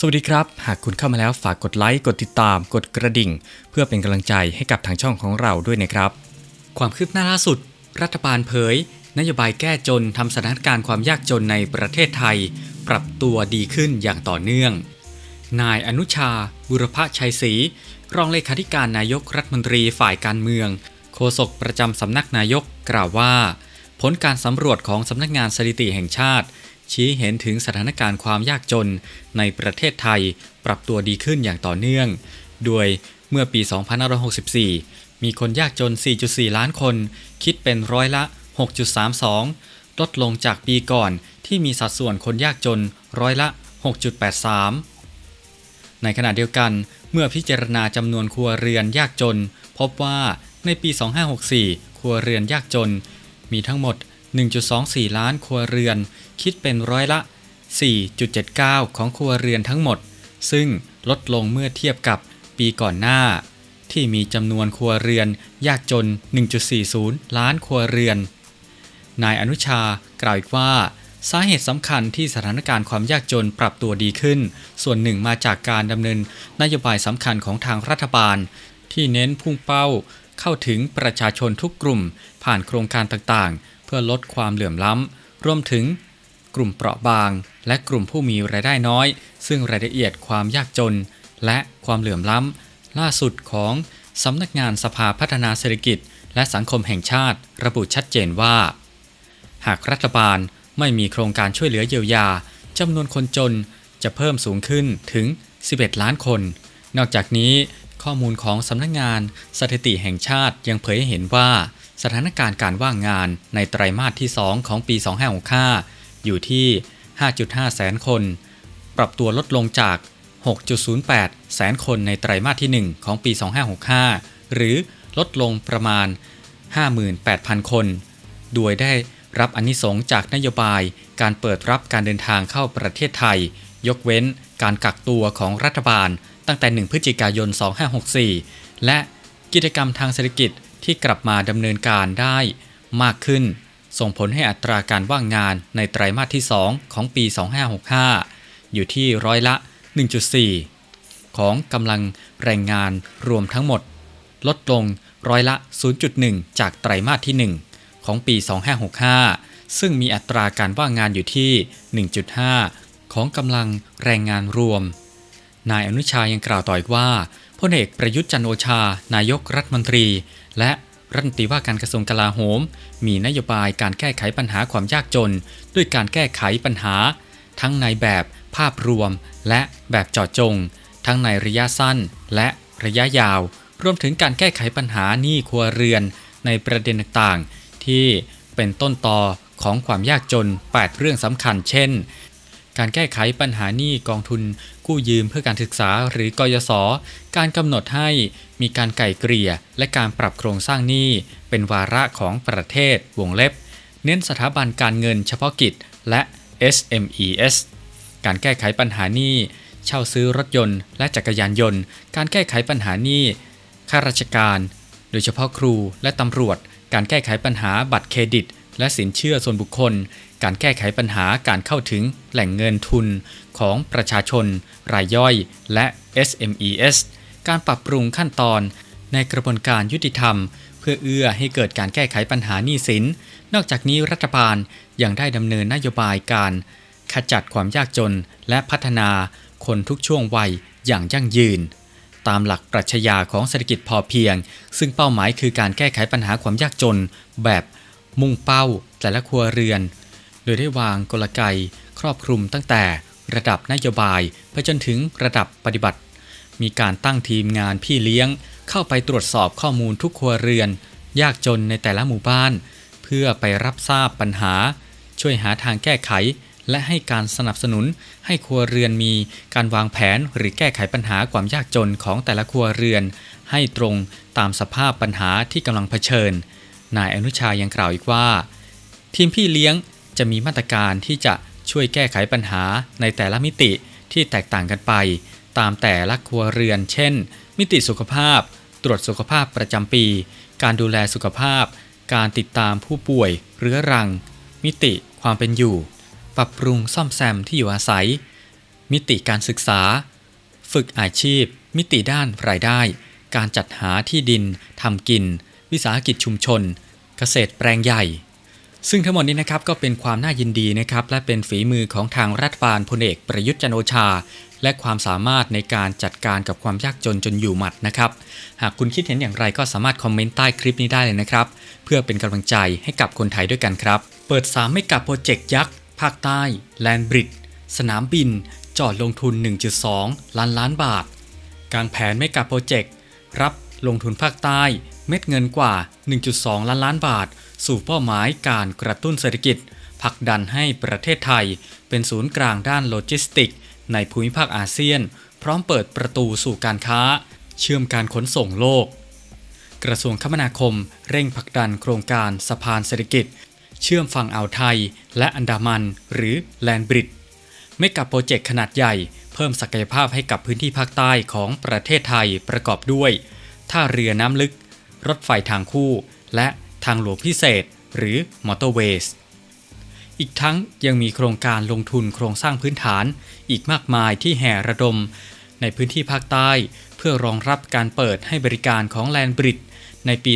สวัสดีครับ หากคุณเข้ามาแล้วฝากกดไลค์ กดติดตาม กดกระดิ่ง เพื่อเป็นกำลังใจให้กับทางช่องของเราด้วยนะครับ ความคืบหน้าล่าสุด รัฐบาลเผย นโยบายแก้จนทำสถานการณ์ความยากจนในประเทศไทย ปรับตัวดีขึ้นอย่างต่อเนื่อง นายอนุชา บุรพชัยศรีรองเลขาธิการนายกรัฐมนตรีฝ่ายการเมือง โฆษกประจำสำนักนายกกล่าวว่า ผลการสำรวจของสำนักงานสถิติแห่งชาติ ชี้เห็นถึงสถานการณ์ความยากจนในประเทศไทยปรับตัวดีขึ้นอย่างต่อเนื่อง โดยเมื่อปี 2564 มีคนยากจน 4.4 ล้านคน คิดเป็นร้อยละ 6.32 ลดลงจากปีก่อนที่มีสัดส่วนคนยากจนร้อยละ 6.83 ในขณะเดียวกัน เมื่อพิจารณาจำนวนครัวเรือนยากจน พบว่าในปี 2564 ครัวเรือนยากจน มีทั้งหมด 1.24 ล้านครัวเรือน คิดเป็นร้อยละ 4.79 ของครัวเรือนทั้งหมด ซึ่งลดลงเมื่อเทียบกับปีก่อนหน้า ที่มีจำนวนครัวเรือนยากจน 1.40 ล้านครัวเรือน นายอนุชากล่าวอีกว่า สาเหตุสำคัญที่สถานการณ์ความยากจนปรับตัวดีขึ้น ส่วนหนึ่งมาจากการดำเนินนโยบายสำคัญของทางรัฐบาล ที่เน้นพุ่งเป้าเข้าถึงประชาชนทุกกลุ่ม ผ่านโครงการต่างๆ เพื่อลดความเหลื่อมล้ำ รวมถึงกลุ่มเปราะบาง และกลุ่มผู้มีรายได้น้อย ซึ่งรายละเอียดความยากจน และความเหลื่อมล้ำ ล่าสุดของสำนักงานสภาพัฒนาเศรษฐกิจ และสังคมแห่งชาติ ระบุชัดเจนว่า หากรัฐบาลไม่มีโครงการช่วยเหลือเยียวยาจำนวนคนจนจะเพิ่มสูงขึ้นถึง 11 ล้านคน นอกจากนี้ข้อมูลของสำนักงานสถิติแห่งชาติยังเผยให้เห็นว่า สถานการณ์การว่างงานในไตรมาสที่ 2 ของปี 2565 อยู่ที่ 5.5 แสนคน ปรับตัวลดลงจาก 6.08 แสนคนในไตรมาสที่ 1 ของปี 2565 หรือลดลงประมาณ 58,000 คน โดยได้รับอนนิสงส์จากนโยบายการเปิดรับการเดินทางเข้าประเทศไทย ยกเว้นการกักตัวของรัฐบาลตั้งแต่ 1 พฤศจิกายน 2564 และกิจกรรมทางเศรษฐกิจ ที่กลับมาดำเนินการได้มากขึ้น ส่งผลให้อัตราการว่างงานในไตรมาสที่ 2 ของปี 2565 อยู่ที่ร้อยละ 1.4 ของกำลังแรงงานรวมทั้งหมด ลดลงร้อยละ 0.1 จากไตรมาสที่ 1 ของปี 2565 ซึ่งมีอัตราการว่างงานอยู่ที่ 1.5 ของกำลังแรงงานรวม นายอนุชายังกล่าวต่ออีกว่าพลเอกประยุทธ์จันโอชา นายกรัฐมนตรี และรัฐมนตรีว่าการกระทรวงกลาโหม มีนโยบายการแก้ไขปัญหาความยากจน ด้วยการแก้ไขปัญหา ทั้งในแบบภาพรวม และแบบเจาะจง ทั้งในระยะสั้น และระยะยาว รวมถึงการแก้ไขปัญหาหนี้ครัวเรือน ในประเด็นต่างๆ ที่เป็นต้นตอของความยากจน 8 เรื่องสำคัญ เช่น การแก้ไขปัญหาหนี้กองทุนกู้ยืมเพื่อการศึกษาหรือกยศ การกำหนดให้มีการไก่เกลี่ย และการปรับโครงสร้างหนี้เป็นวาระของประเทศวงเล็บ เน้นสถาบันการเงินเฉพาะกิจและ SMES การแก้ไขปัญหาหนี้เช่าซื้อรถยนต์และจักรยานยนต์ การแก้ไขปัญหาหนี้ข้าราชการ โดยเฉพาะครูและตำรวจ การแก้ไขปัญหาบัตรเครดิต และสินเชื่อส่วนบุคคล การแก้ไขปัญหาการเข้าถึงแหล่งเงินทุนของประชาชน รายย่อย และ SMES การปรับปรุงขั้นตอนในกระบวนการยุติธรรม เพื่อเอื้อให้เกิดการแก้ไขปัญหาหนี้สิน นอกจากนี้รัฐบาลยังได้ดำเนินนโยบายการ ขจัดความยากจนและพัฒนาคนทุกช่วงวัยอย่างยั่งยืน ตามหลักปรัชญาของเศรษฐกิจพอเพียง ซึ่งเป้าหมายคือการแก้ไขปัญหาความยากจนแบบ มุ่งเป้าแต่ละครัวเรือน โดยได้วางกลไกครอบคลุมตั้งแต่ระดับนโยบายไปจนถึงระดับปฏิบัติ มีการตั้งทีมงานพี่เลี้ยง เข้าไปตรวจสอบข้อมูลทุกครัวเรือน ยากจนในแต่ละหมู่บ้าน เพื่อไปรับทราบปัญหา ช่วยหาทางแก้ไข และให้การสนับสนุนให้ครัวเรือนมีการวางแผนหรือแก้ไขปัญหาความยากจนของแต่ละครัวเรือน ให้ตรงตามสภาพปัญหาที่กำลังเผชิญ นายอนุชายังกล่าวอีกว่า ทีมพี่เลี้ยงจะมีมาตรการที่จะช่วยแก้ไขปัญหาในแต่ละมิติที่แตกต่างกันไป ตามแต่ละครัวเรือน เช่น มิติสุขภาพ ตรวจสุขภาพประจำปี การดูแลสุขภาพ การติดตามผู้ป่วยเรื้อรัง มิติความเป็นอยู่ ปรับปรุงซ่อมแซมที่อยู่อาศัย มิติการศึกษา ฝึกอาชีพ มิติด้านรายได้ การจัดหาที่ดินทำกิน วิสาหกิจชุมชน เกษตรแปลงใหญ่ ซึ่งทั้งหมดนี้นะครับก็เป็นความน่ายินดีนะครับ และเป็นฝีมือของทางรัฐบาลพลเอกประยุทธ์จันโอชา และความสามารถในการจัดการกับความยากจนจนอยู่หมัดนะครับ หากคุณคิดเห็นอย่างไรก็สามารถคอมเมนต์ใต้คลิปนี้ได้เลยนะครับ เพื่อเป็นกำลังใจให้กับคนไทยด้วยกันครับ เปิด3ไม่กับโปรเจกต์ยักษ์ภาคใต้แลนบริดสนามบิน จอดลงทุน 1.2 ล้านล้านบาท การแผนไม่กับโปรเจกต์รับลงทุนภาคใต้ เม็ดเงินกว่า 1.2 ล้านล้านบาท สู่เป้าหมายการกระตุ้นเศรษฐกิจผลักดันให้ประเทศไทย เป็นศูนย์กลางด้านโลจิสติก ในภูมิภาคอาเซียน พร้อมเปิดประตูสู่การค้า เชื่อมการขนส่งโลก กระทรวงคมนาคมเร่งผลักดันโครงการสะพานเศรษฐกิจ เชื่อมฝั่งอ่าวไทย และอันดามัน หรือแลนบริดไม่กับโปรเจกต์ขนาดใหญ่เพิ่มศักยภาพให้กับพื้นที่ภาคใต้ของประเทศไทยประกอบด้วย ท่าเรือน้ำลึก รถไฟทางคู่ และทางหลวงพิเศษ หรือมอเตอร์เวย์อีกทั้งยังมีโครงการลงทุนโครงสร้างพื้นฐาน อีกมากมายที่แห่ระดม ในพื้นที่ภาคใต้ เพื่อรองรับการเปิดให้บริการของแลนบริดในปี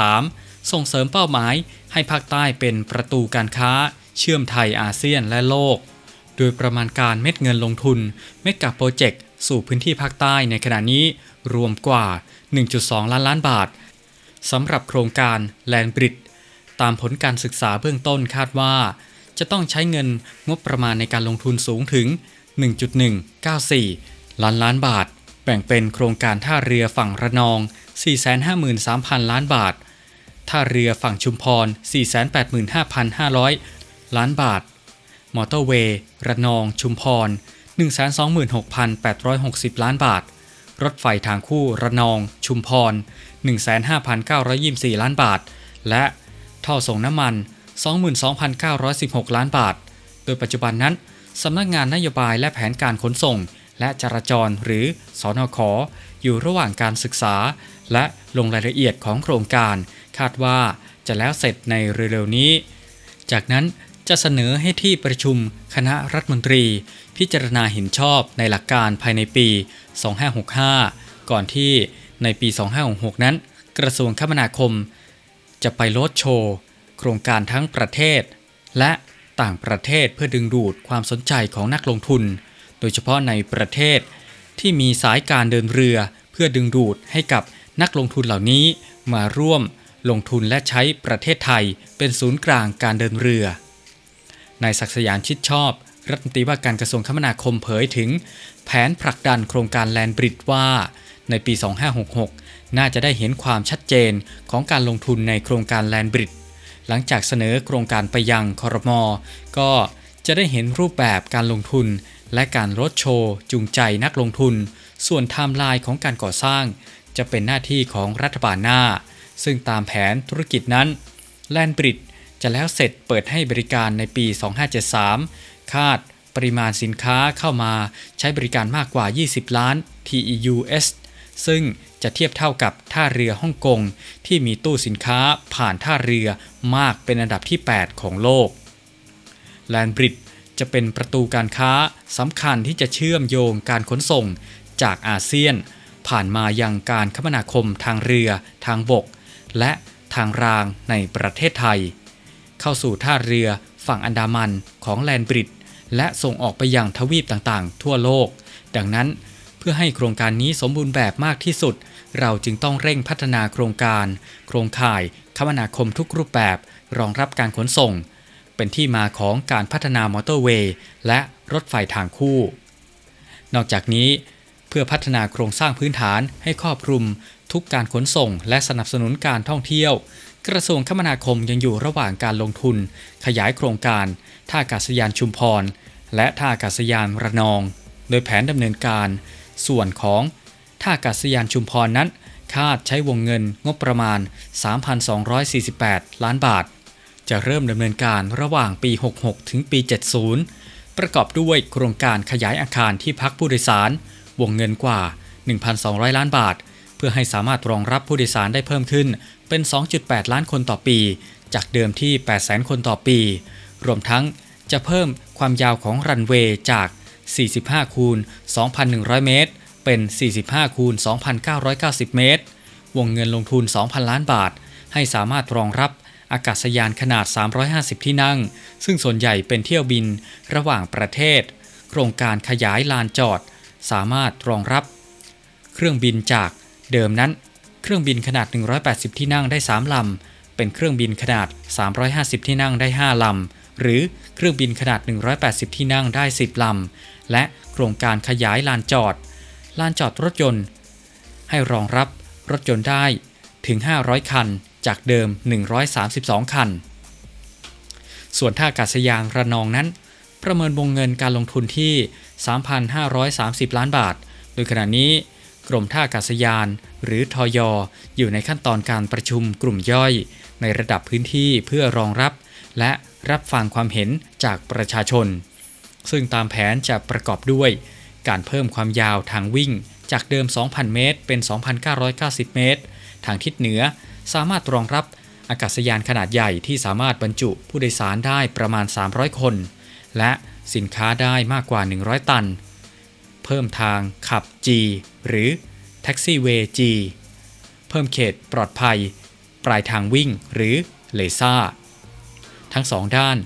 2573 ส่งเสริมเป้าหมายให้ภาคใต้เป็นประตูการค้า เชื่อมไทยอาเซียนและโลก โดยประมาณการเม็ดเงินลงทุนเมกะโปรเจกต์สู่พื้นที่ภาคใต้ในขณะนี้รวมกว่า 1.2 ล้านล้านบาท สำหรับโครงการแลนบริดตามผลการศึกษาเบื้องต้นคาดว่า จะต้องใช้เงินงบประมาณในการลงทุนสูงถึง 1.194 ล้านล้านบาท แบ่งเป็นโครงการท่าเรือฝั่งระนอง 453,000 ล้านบาท ท่าเรือฝั่งชุมพร 485,500 ล้านบาท มอเตอร์เวย์ ระนอง ชุมพร 126,860 ล้านบาท รถไฟทางคู่ระนอง ชุมพร 15,924 ล้านบาท และท่อส่งน้ำมัน 22,916 ล้านบาท โดยปัจจุบันนั้นสำนักงานนโยบายและแผนการขนส่ง และจราจรหรือสอนขอยู่ระหว่างการศึกษา และลงรายละเอียดของโครงการ คาดว่าจะแล้วเสร็จในเร็วๆนี้ จากนั้นจะเสนอให้ที่ประชุมคณะรัฐมนตรี พิจารณาเห็นชอบในหลักการภายในปี 2565 ก่อนที่ ในปี 2566 นั้น กระทรวงคมนาคม จะไปลดโชว์ โครงการทั้งประเทศ และต่างประเทศเพื่อดึงดูดความสนใจของนักลงทุน โดยเฉพาะในประเทศ ที่มีสายการเดินเรือเพื่อดึงดูดให้กับนักลงทุนเหล่านี้มาร่วมลงทุนและใช้ประเทศไทยเป็นศูนย์กลางการเดินเรือนายศักสยามชิดชอบ รัฐมนตรีว่าการกระทรวงคมนาคมเผยถึง แผนผลักดันโครงการแลนบริดว่า ในปี 2566 น่าจะได้เห็นความชัดเจนของการลงทุนในโครงการแลนบริดหลังจากเสนอโครงการไปยังคอรมอก็จะได้เห็นรูปแบบการลงทุน และการรถโชว์จูงใจนักลงทุน ส่วนไทม์ไลน์ของการก่อสร้าง จะเป็นหน้าที่ของรัฐบาลหน้า ซึ่งตามแผนธุรกิจนั้นแลนบริดจะแล้วเสร็จเปิดให้บริการในปี 2573 คาดปริมาณสินค้าเข้ามาใช้บริการมากกว่า 20 ล้าน TEUs ซึ่งจะเทียบเท่ากับท่าเรือฮ่องกงที่มีตู้สินค้าผ่านท่าเรือมากเป็นอันดับที่ 8 ของโลก แลนบริดจะเป็นประตูการค้าสำคัญที่จะเชื่อมโยงการขนส่งจากอาเซียน ผ่านมายังการคมนาคมทางเรือ ทางบก และทางรางในประเทศไทย เข้าสู่ท่าเรือฝั่งอันดามันของแลนบริดและส่งออกไปยังทวีปต่างๆ ทั่วโลก ดังนั้น เพื่อให้โครงการนี้สมบูรณ์แบบมากที่สุด เราจึงต้องเร่งพัฒนาโครงการ โครงข่ายคมนาคมทุกรูปแบบ รองรับการขนส่ง เป็นที่มาของการพัฒนามอเตอร์เวย์และรถไฟทางคู่ นอกจากนี้ เพื่อพัฒนาโครงสร้างพื้นฐานให้ครอบคลุม ทุกการขนส่ง และสนับสนุนการท่องเที่ยว กระทรวงคมนาคมยังอยู่ระหว่างการลงทุน ขยายโครงการ ท่าอากาศยานชุมพร และท่าอากาศยานระนอง โดยแผนดำเนินการ ส่วนของท่าอากาศยานชุมพรนั้น คาดใช้วงเงินงบประมาณ 3,248 ล้านบาท จะเริ่มดำเนินการระหว่างปี 66 ถึงปี 70 ประกอบด้วยโครงการขยายอาคารที่พักผู้โดยสาร วงเงินกว่า 1,200 ล้านบาท เพื่อให้สามารถรองรับผู้โดยสารได้เพิ่มขึ้นเป็น 2.8 ล้านคนต่อปี จากเดิมที่ 800,000 คนต่อปี รวมทั้งจะเพิ่มความยาวของรันเวย์จาก 45 คูณ 2,100 เมตร เป็น 45 คูณ 2,990 เมตร วงเงินลงทุน 2,000 ล้านบาท ให้สามารถรองรับอากาศยานขนาด 350 ที่นั่ง ซึ่งส่วนใหญ่เป็นเที่ยวบินระหว่างประเทศ โครงการขยายลานจอด สามารถรองรับ เครื่องบินจากเดิมนั้น เครื่องบินขนาด 180 ที่นั่งได้ 3 ลำ เป็นเครื่องบินขนาด 350 ที่นั่งได้ 5 ลำ หรือเครื่องบินขนาด 180 ที่นั่งได้ 10 ลำ และโครงการขยายลานจอด ลานจอดรถยนต์ ให้รองรับรถยนต์ได้ถึง 500 คัน จากเดิม 132 คัน ส่วนท่าอากาศยานระนองนั้น ประเมินวงเงินการลงทุนที่ 3,530 ล้านบาท โดยขณะนี้กรมท่าอากาศยาน หรือทอยอยู่ในขั้นตอนการประชุมกลุ่มย่อย ในระดับพื้นที่เพื่อรองรับ และรับฟังความเห็นจากประชาชน ซึ่งตามแผนจะประกอบด้วย การเพิ่มความยาวทางวิ่งจากเดิม 2,000 เมตร เป็น 2,990 เมตร ทางทิศเหนือสามารถรองรับอากาศยานขนาดใหญ่ที่สามารถบรรจุผู้โดยสารได้ประมาณ 300 คน และสินค้าได้มากกว่า 100 ตัน เพิ่มทางขับ G หรือ Taxiway G เพิ่มเขตปลอดภัย ปลายทางวิ่งหรือเลซ่า ทั้งสองด้าน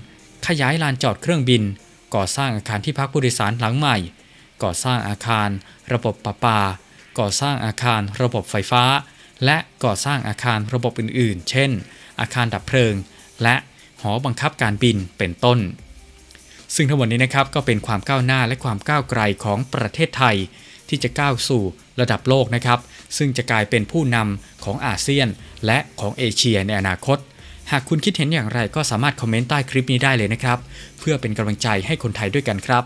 ขยายลานจอดเครื่องบิน ก่อสร้างอาคารที่พักผู้โดยสารหลังใหม่ ก่อสร้างอาคาร ระบบประปา ก่อสร้างอาคาร ระบบไฟฟ้า และก่อสร้างอาคารระบบอื่น ๆ เช่น อาคารดับเพลิง และหอบังคับการบินเป็นต้น ซึ่งทั้งหมดนี้นะครับก็เป็นความก้าวหน้าและความก้าวไกลของประเทศไทย ที่จะก้าวสู่ระดับโลกนะครับ ซึ่งจะกลายเป็นผู้นำของอาเซียนและของเอเชียในอนาคต หากคุณคิดเห็นอย่างไรก็สามารถคอมเมนต์ใต้คลิปนี้ได้เลยนะครับ เพื่อเป็นกำลังใจให้คนไทยด้วยกันครับ